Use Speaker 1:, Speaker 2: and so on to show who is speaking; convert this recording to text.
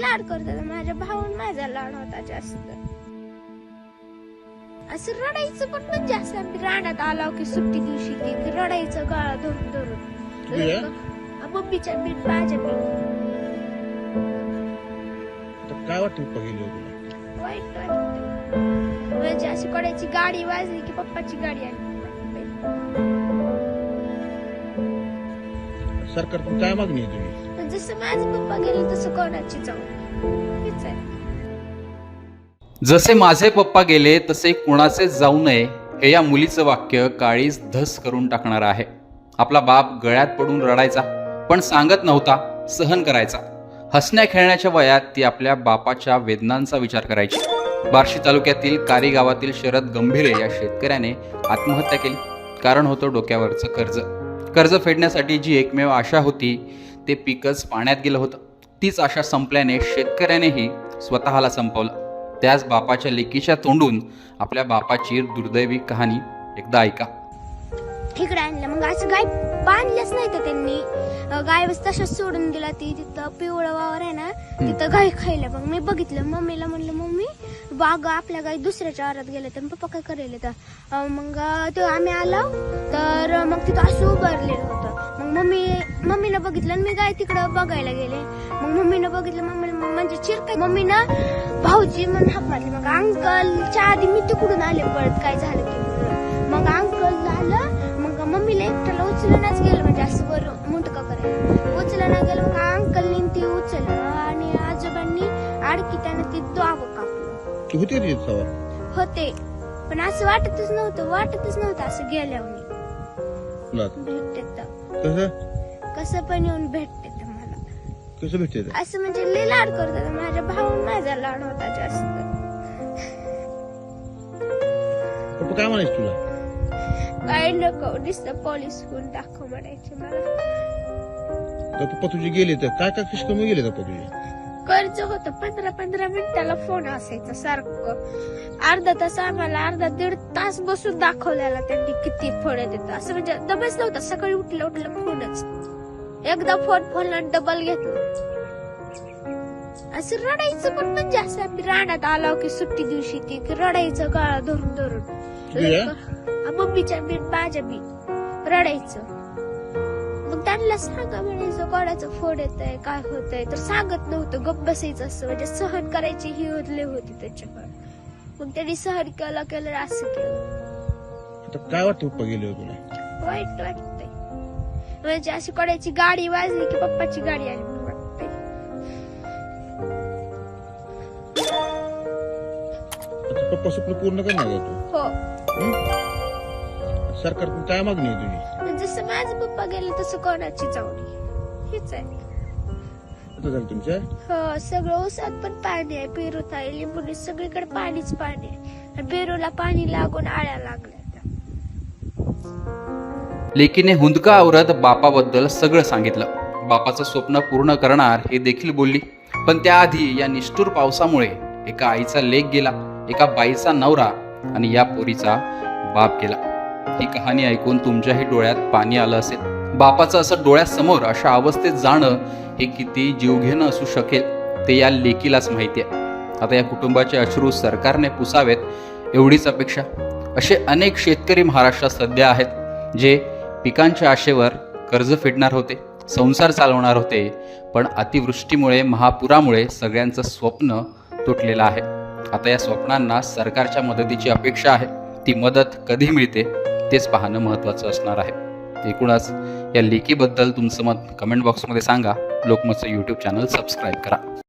Speaker 1: लाड करतात. माझ्या भाऊन माझा लाड होता जास्त. असं रडायचं पण म्हणजे असं. आम्ही रानात आलो की सुट्टी दिवशी की रडायचं गाळा धरून धरून. मम्मीच्या बीट माझ्या
Speaker 2: आता काय वाटतं
Speaker 1: वाईट वाटतं. म्हणजे अशी कोणाची गाडी वाजली की पप्पाची गाडी आली.
Speaker 2: सरकारकडून काय मागणी आहे तुम्ही
Speaker 1: जसं माझे पप्पा गेले तसं कोणाची जाऊ? हेच आहे.
Speaker 3: जसे माझे पप्पा गेले तसे कुणाचे जाऊ नये हे या मुलीचं वाक्य काळीच धस करून टाकणार आहे. आपला बाप गळ्यात पडून रडायचा पण सांगत नव्हता सहन करायचा. हसण्या खेळण्याच्या वयात ती आपल्या बापाच्या वेदनांचा विचार करायची. बार्शी तालुक्यातील कारी गावातील शरद गंभीरे या शेतकऱ्याने आत्महत्या केली. कारण होतं डोक्यावरचं कर्ज. कर्ज फेडण्यासाठी जी एकमेव आशा होती ते पीकच पाण्यात गेलं होतं. तीच आशा संपल्याने शेतकऱ्यानेही स्वतःला संपवलं. त्याच बापाच्या लेकीच्या तोंडून आपल्या बापाची दुर्दैवी कहाणी एकदा ऐका.
Speaker 1: इकडे आणलं. मग असं गाय बांधलंच नाही तर त्यांनी. गाय बस तशाच सोडून दिला ती तिथं पिवळं वावर आहे ना तिथं गाय खायला. मग मी बघितलं. मम्मीला म्हणलं मम्मी बाग आपल्या गाय दुसऱ्याच्या आरात गेल्या तर पप्पा काय करेल तर मग ते आम्ही आलो. तर मग तिथं असं उभारलेलं मग मम्मी मम्मीनं बघितलं आणि मी गाय तिकडं बघायला गेले. मग मम्मीनं बघितलं मम्मी म्हणजे चिरकाय मम्मीनं भाऊजी म्हणून हाक मारली मग अंकलच्या आधी मी तिकडून आले पळत काय झालं की मग अंकल झालं मग मम्मीला एकट्याला उचलूनच गेलं म्हणजे असं वर मुंटका करायला. उचलणं गेलं मग अंकलनी ती उचललं. आणि आजोबांनी आडकी त्यानं ती दोघं कापलं.
Speaker 2: होते.
Speaker 1: पण असं वाटतच नव्हतं वाटतच नव्हतं असं गेल्यावर. भेटते तर
Speaker 2: कसं?
Speaker 1: कसं पण येऊन भेटते तर मला.
Speaker 2: कसं भेटते ते?
Speaker 1: असं म्हणजे लय लाड करतात. माझ्या भाऊन माझा लाड होता जास्त.
Speaker 2: पप्पा काय म्हणायचं तुला?
Speaker 1: काय नको नुसतं पोलीस होऊन दाखव म्हणायचे मला.
Speaker 2: तर पप्पा तुझे गेले तर काय काय कशी कमी गेले पप्पा तुझे?
Speaker 1: कर्ज होतं. पंधरा पंधरा मिनिटाला फोन असायचा सारखं. अर्धा तास आम्हाला अर्धा दीड तास बसून दाखवलेला त्यांनी किती फोन देतात असं म्हणजे दमच नव्हता. सकाळी उठलं उठलं फोनच एकदा फोन फोनला डबल घेतला. असं रडायचं पण म्हणजे असं आम्ही रानात आलो की सुट्टी दिवशी ती की रडायचं गाळा धरून धरून. मम्मीच्या बीट माझ्या बीट रडायचं. मग त्यांना सांगा म्हणायचं कोणाचं फोड येत आहे काय होत आहे तर सांगत नव्हतं. गप्प बसायचं असं. म्हणजे सहन करायची ही उरले होती त्याच्याकडे मग त्यांनी सहन केलं केलं असं केलं.
Speaker 2: आता काय वाटतं पप्पा गेले तुला
Speaker 1: वाईट वाटतंय. म्हणजे अशी कोणाची गाडी वाजली की पप्पाची गाडी आली म्हणून वाटतंय.
Speaker 2: आता पप्पा स्वप्न पूर्ण करणार का तू.
Speaker 1: हो?
Speaker 2: सरकारकडून काय मागणी आहे तुझी?
Speaker 1: जसं माझे पप्पा गेले तसं कोणाची जाऊनी हेच आहे.
Speaker 2: आता झालं तुमच्या
Speaker 1: हो सगळं ऊसात पण पाणी आहे. पेरूत आहे लिंबुनी सगळीकडे पाणीच पाणी आहे. आणि पेरूला पाणी लागून आळ्या लागल्या
Speaker 3: लेकीने हुंदका आवरत बापाबद्दल सगळं सांगितलं. बापाचं स्वप्न पूर्ण करणार हे देखील बोलली. पण त्याआधी या निष्ठूर पावसामुळे एका आईचा लेक गेला एका बाईचा नवरा आणि या पोरीचा बाप गेला. ही कहाणी ऐकून तुमच्याही डोळ्यात पाणी आलं असेल. बापाचं असं डोळ्यासमोर अशा अवस्थेत जाणं हे किती जीवघेणं असू शकेल ते या लेकीलाच माहिती आहे. आता या कुटुंबाचे अश्रू सरकारने पुसावेत एवढीच अपेक्षा. असे अनेक शेतकरी महाराष्ट्रात सध्या आहेत जे पिकांच्या आशेवर कर्ज फेडणार होते संसार चालवणार होते पण अतिवृष्टीमुळे महापुरामुळे सगळ्यांचं स्वप्न तुटलेलं आहे. आता या स्वप्नांना सरकारच्या मदतीची अपेक्षा आहे. ती मदत कधी मिळते? तेच पाहणं महत्त्वाचं असणार आहे. एकूणच या लेखीबद्दल तुमचं मत कमेंट बॉक्समध्ये सांगा. लोकमतचं यूट्यूब चॅनल सबस्क्राईब करा.